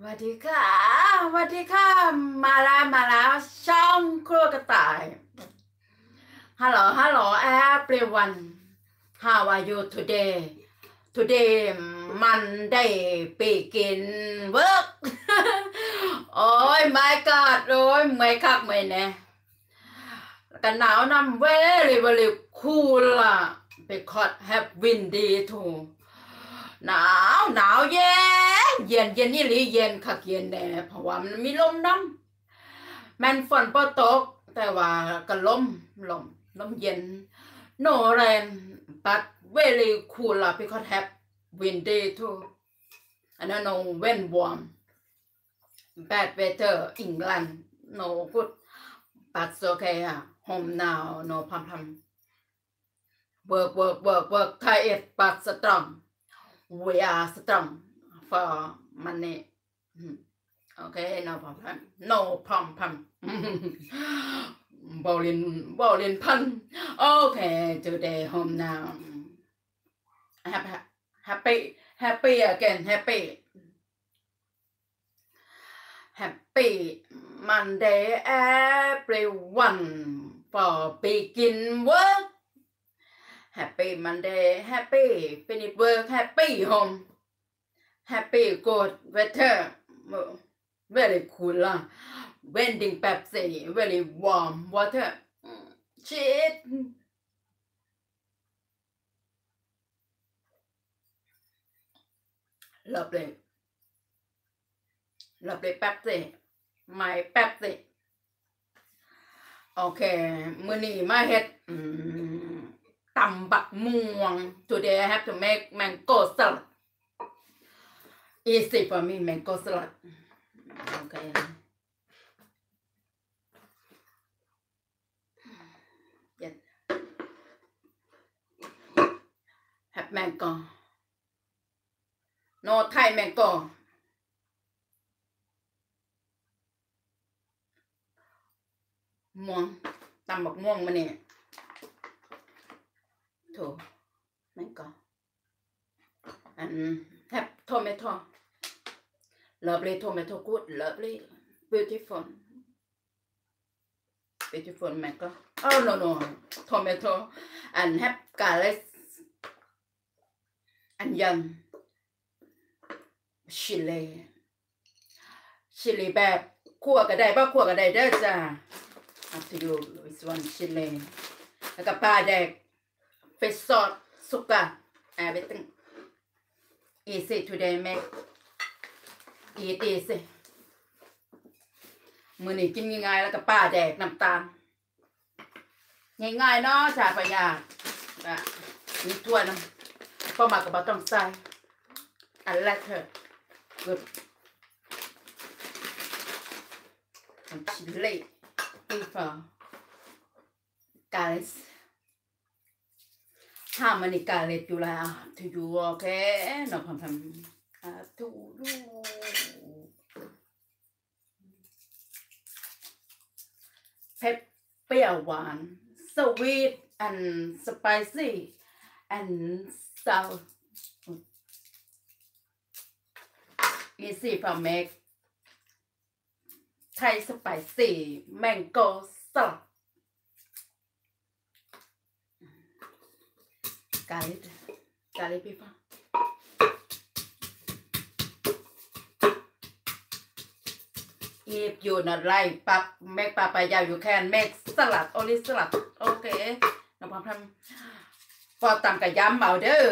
สวัสดีค่ะสวัสดีค่ะ มาแล้วมาแล้วช่องครัวกระต่าย ฮัลโหลฮัลโหล everyone how are you today today Monday begin work โอ้ย my god โอ้ยไม่คักไม่แน่กันหนาวนำ very very cool ล่ะ because have windy too หนาวหนาวเย็น เย็นเย็นนี่หรือเย็นขักเย็นแน่เพราะว่ามันมีลมน้ำมันฝนปอตก แต่ว่าก็ลมลมลมเย็น โนแรนปัดเวลีคูลาพิคอแฮบวินดีทูอันนั้นโนเวนวอมแบดเวเตอร์อิงแลนด์โนกุดปัดโอเคค่ะโฮมนาวโนพัมพัมเวิร์กเวิร์กเวิร์กเวิร์กไทยเอ็ปัดสตรองเวียสตรอม for money. Okay, no problem. No problem. bowling, bowling pun. Okay, today home now. Happy, happy, happy again, happy. Happy Monday, everyone, for begin work. Happy Monday, happy finish work, happy home, happy good weather, very cool lah. Vending Pepsi, very warm water. Shit. Lovely. Lovely Pepsi. My Pepsi. โอเค มือนี้มาเฮ็ดอืมตำบักม่วง today I have to make mango salad easy for me mango salad okay yes have mango no Thai mango ม่วงตำบักม่วงมาเนี่ย to mango and have tomato lovely tomato good lovely beautiful beautiful mango oh no no tomato and have garlic onion chili chili แบบคั่วก็ได้บ่คั่วก็ได้เด้อจ้า up to you which one chili แล้วก็ปลาแดก fish sauce, sugar, everything. Easy today make. เอเตสิมือนี่กินง่ายๆแล้วก็ป้าแดกน้ำตาลง่ายๆเนาะชาปยาอะมีถ้วยนะป้าหมากกับบะต้องใส่อันแรกเถอะกดมันชิลเล่ตีฟอกาเลสถ้ามันอีกาเลสอยู่แล้วที่อยู่โอเคเนาะพัมพั ผ็ดเปรี้ยวหวาน sweet and spicy and sour easy for make Thai spicy mango salad garlic garlic pepper If you not like pap, make papaya, อยู่แค่แมก salad, only salad. Okay. น้องพรมทำพอตำกับย้ำเอาเด้อ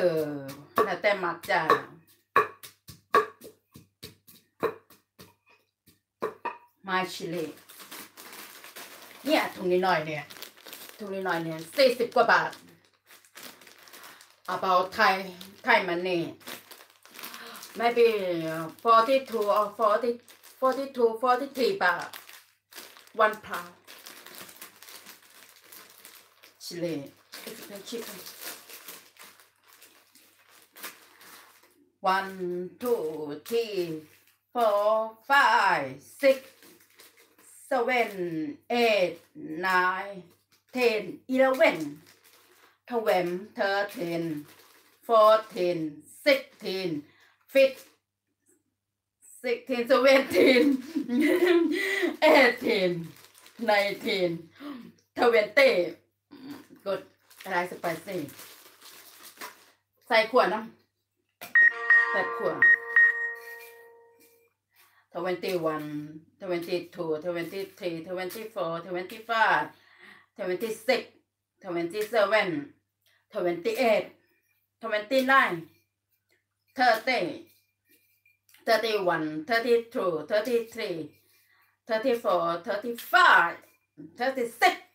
แล้วแต่มักจ้ามาชิลีเนี่ยถุงนี้หน่อยเนี่ยถุงนี้หน่อยเนี่ยสี่สิบกว่าบาทเอาเบาไทยไทยมันนี่ maybe forty two or forty 42 43 baht one pound Chile Mexican chicken one two three four five six seven eight nine ten eleven twelve thirteen fourteen sixteen fifteen 16 17 18 19 20 good อะไรสไปซี่ใส่ขวดนะใส่ขวด21 22 23 24 25 26 27 28 29 30 31 32 33 34 35 36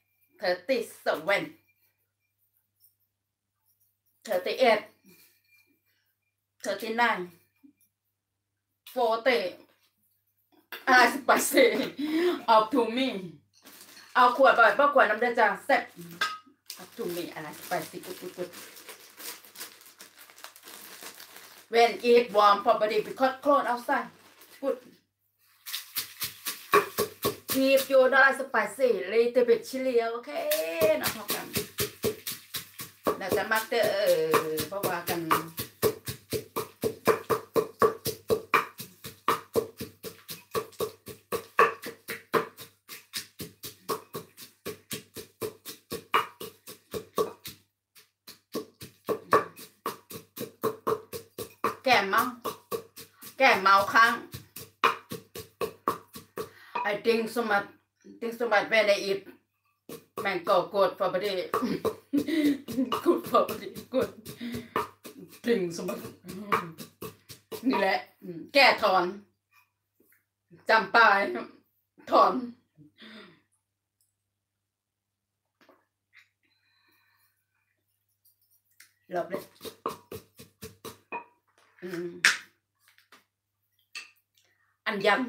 37 38 39 40อะไรสไปซี่ up to me เอาขวดไปเพราะขวดน้ำเดือดจะเซ็ต up to me อะไรสไปซี่กุดกุดกุด when it warm properly because cold outside good If you don't like spicy little bit chili okay นะพอกันเราจะมักเตอเพราะว่ากัน แก่เมา แก่เมาค้างไอ้ติงสมบัติติงสมบัติแม่ในอิบแม่งก่อกดพอบดีกดพอบดีกดติงสมบัตินี่แหละ แก่ถอนจำปายถอนหลบเลย อันยัง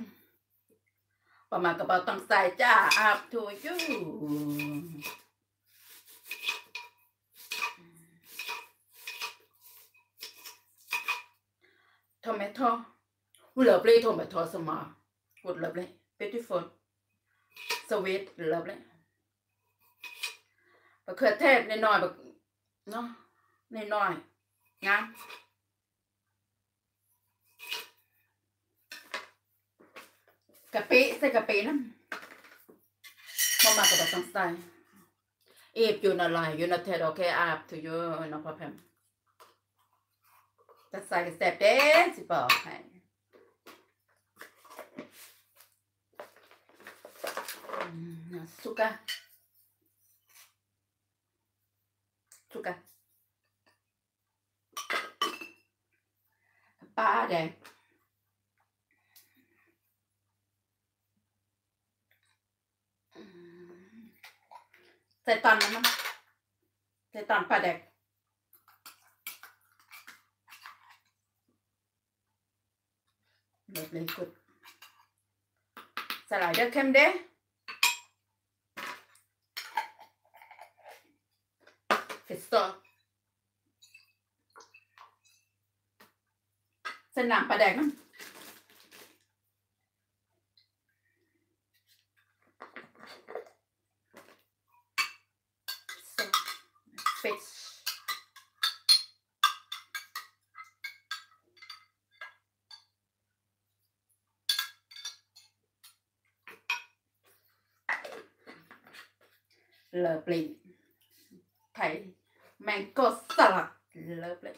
ประมาณกระเป๋าตังใส่จ้าอาบทูยูทอมเมโทเลิฟเลยทอมเมโทสมากุดเลิฟเลย beautiful sweet เลิฟเลยบะเขือเทศน้อยๆบะเนาะน้อยๆงาม กะปิใส่กะปิน้ำมามากับต้องใส่เอฟอยู่น่ะลายอยู่น่ะเทดโอเคอาบถูอยู่น้องพ่อแพมจะใส่กระแสบเด้สิบอกให้สุกะสุกะปลาแดง ใส่ตอนนั้นนะใส่ตอนปลาแดกเล็กเลยกุดสลายเด้อเข้มเด้ฟิสโตใส่น้ำปลาแดกนะ So, fish. เลิฟลินไทยแมงโก้สลัดเลิฟลิน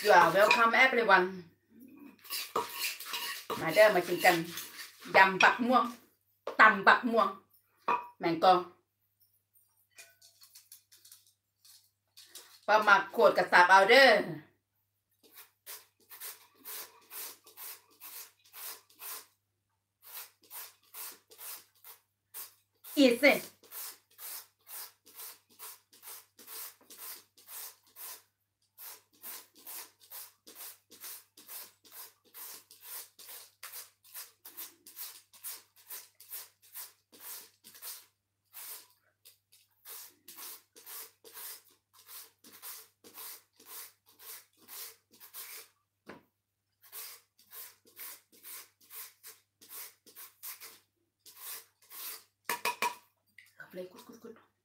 อยู่อะ welcome everyone มาเด้อมากินกันยำบักม่วงตำบักม่วง แมงโกอประมาขวดกับสับเอาเด้อ Is? play.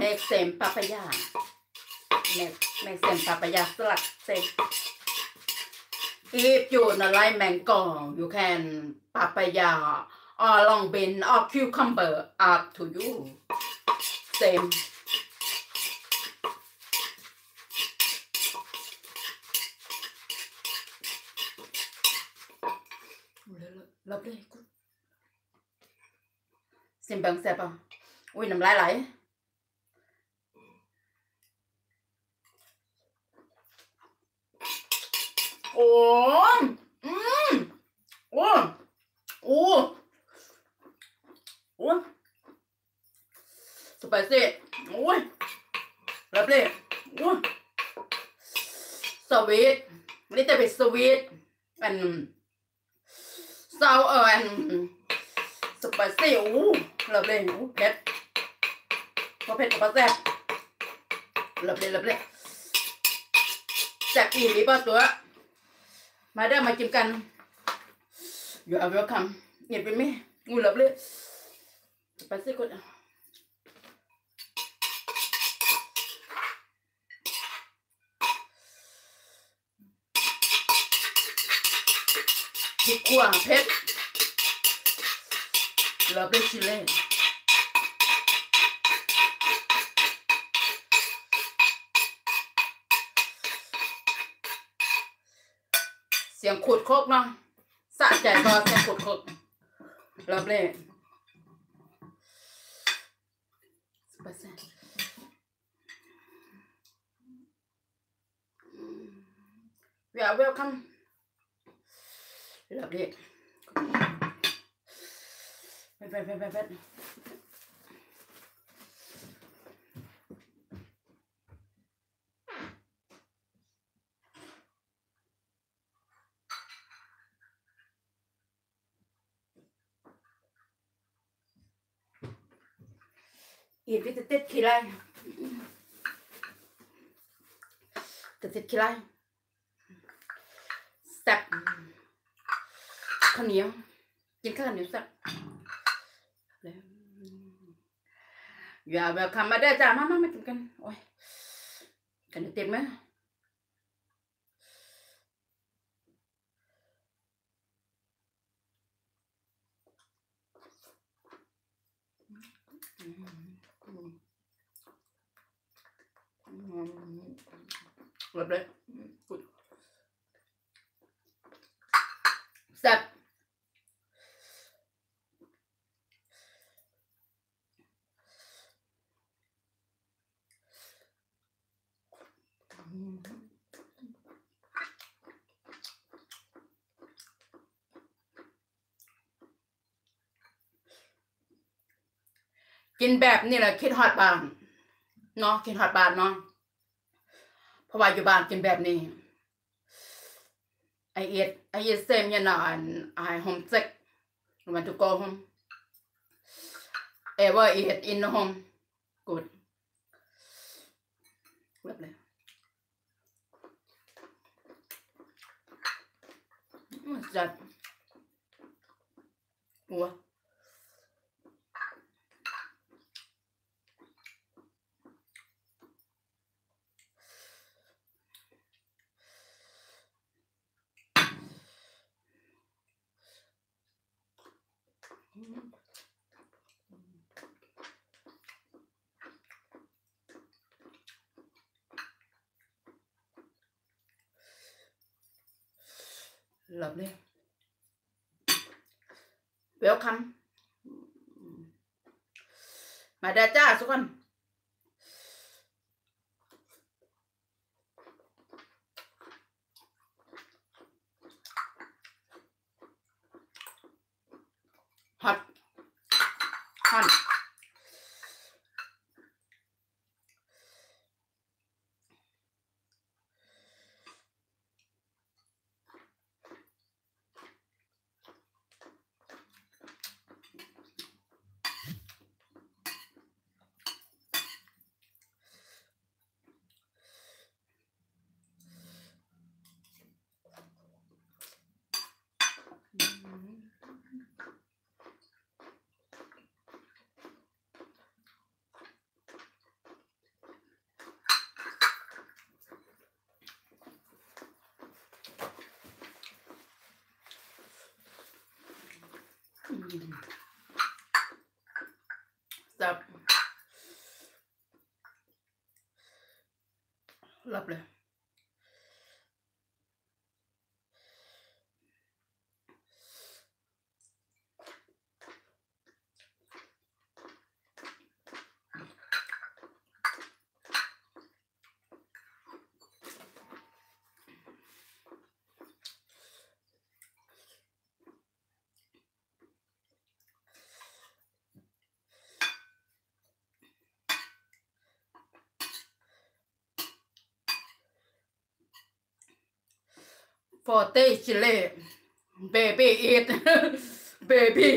อีสิ Lovely. Good, good, good. Make same papaya. Make, make same papaya salad same. If you not like mango, you can papaya or long bean or cucumber up to you. Same. Lovely. Good. ซิมเบังแซ่บป่ะอุ้ยน้ำลายไหล โอ้อืมโอ้โอ้โอ้สไปซี่โอ้ยรับเลยโอ้สวีทนี่จะเป็นสวีทอันซาวเอออันสไปซี่โอ้รับเลยโอ้เผ็ดพอเผ็ดพอแซ่บรับเลยรับเลยแซ่บอีหลีป่ะตัว มาเด้อมาจิ้มกัน you are welcome เงียบไปไหมงูหลับเลยไปสิกดพริกขั่วเผ็ดหลับเลยชิเล่ สียงขูดโคกเนาะสะใจก็เสียงขูดโคกหลับเลยไปสิ We are welcome หลับเลยไปไปไปไปไปอีกที่จะติดขี้ไรจะติดขี้ไรแซ่บข้าวเหนียวกินข้าวเหนี ยวแซ่บแล้วอย่าแบบคำมาได้อจ้ามามามากินกันโอ้ยกันเต็มไหมอืมอืมอืม แบบเลยกุดแซ่บกินแบบนี้แหละคิดฮอดบานเนาะคิดฮอดบานเนาะ เพราะว่าอยู่บ้านกินแบบนี้ไอเอ็ดไอเอ็ดเซมยันนานไอโฮมเซ็กมันทุกคน ever eat in the home good แบบเลยจัดหัว Lovely. Welcome. มาเด้อจ้าทุกคน จับหลั บเลย forty chili baby eat baby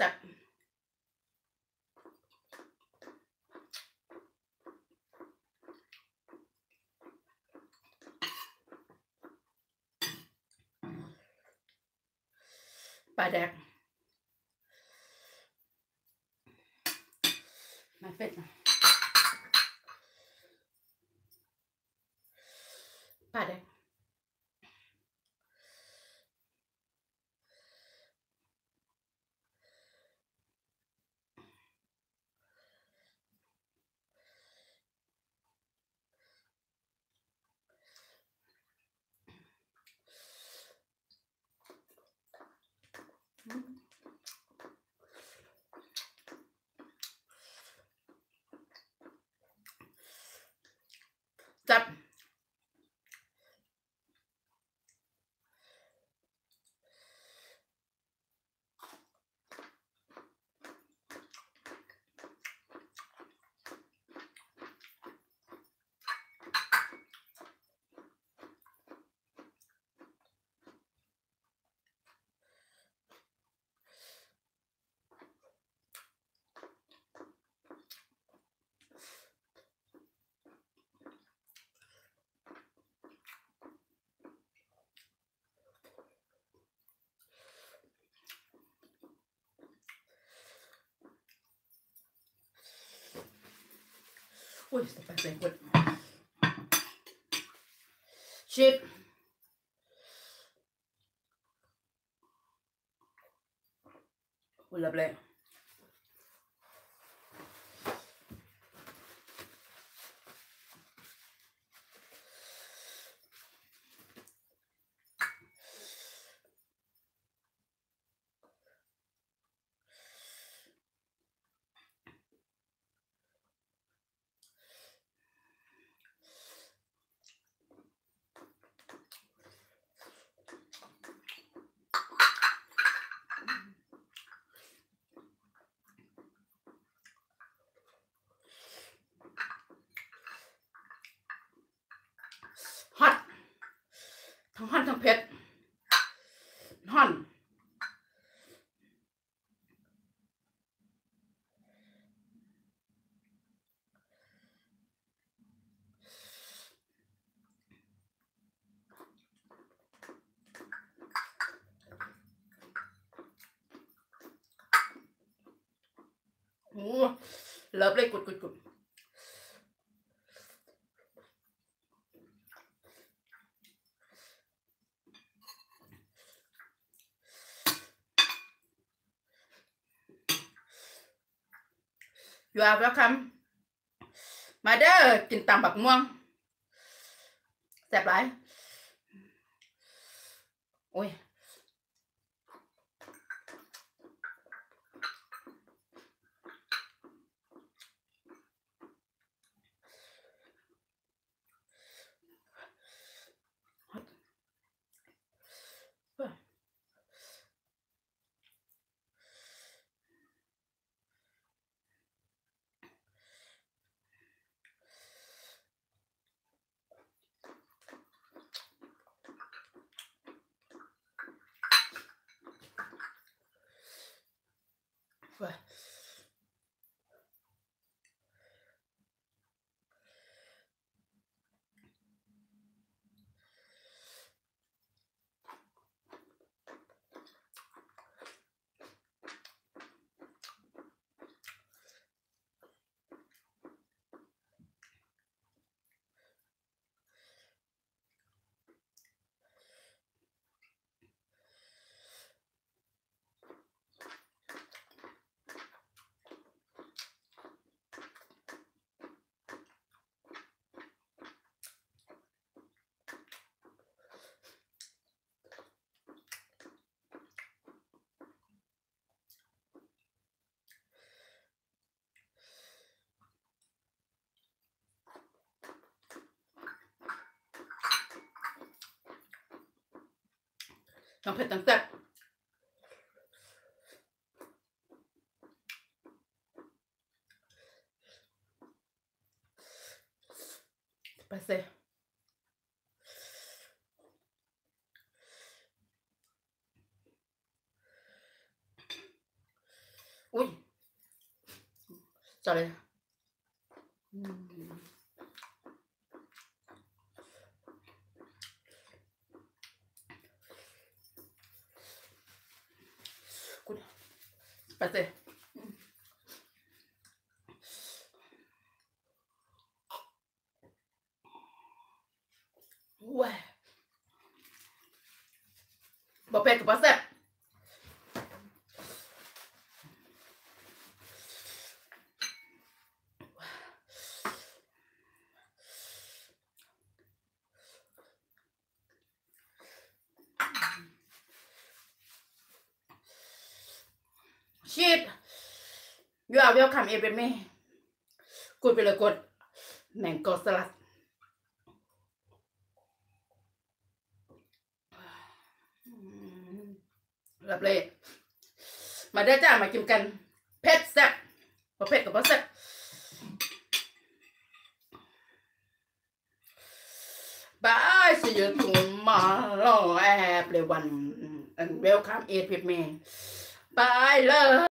จับป อุ้ยสไปซี่กุดชิปอุ้ยลับเลย ฮอตทั้งฮอตทั้งเผ็ดฮอนโอ้ เลิฟเลยกุดกุดกุด You are welcome มาเด้อกินตำบักม่วงแซ่บหลายโอ้ย J'en fais un tas. C'est. Oui. Sorry. Espérate. เวลคัมเอเบเม่กดไปเลยกดแมงกอสลัดรับเลย มาได้จ้ามากินกัน เผ็ดแซ่บพอเผ็ดกับพอแซ่บบายสิอยู่ตรงมาล่อแอบเลยวัน and welcome 8 with me. Bye, love.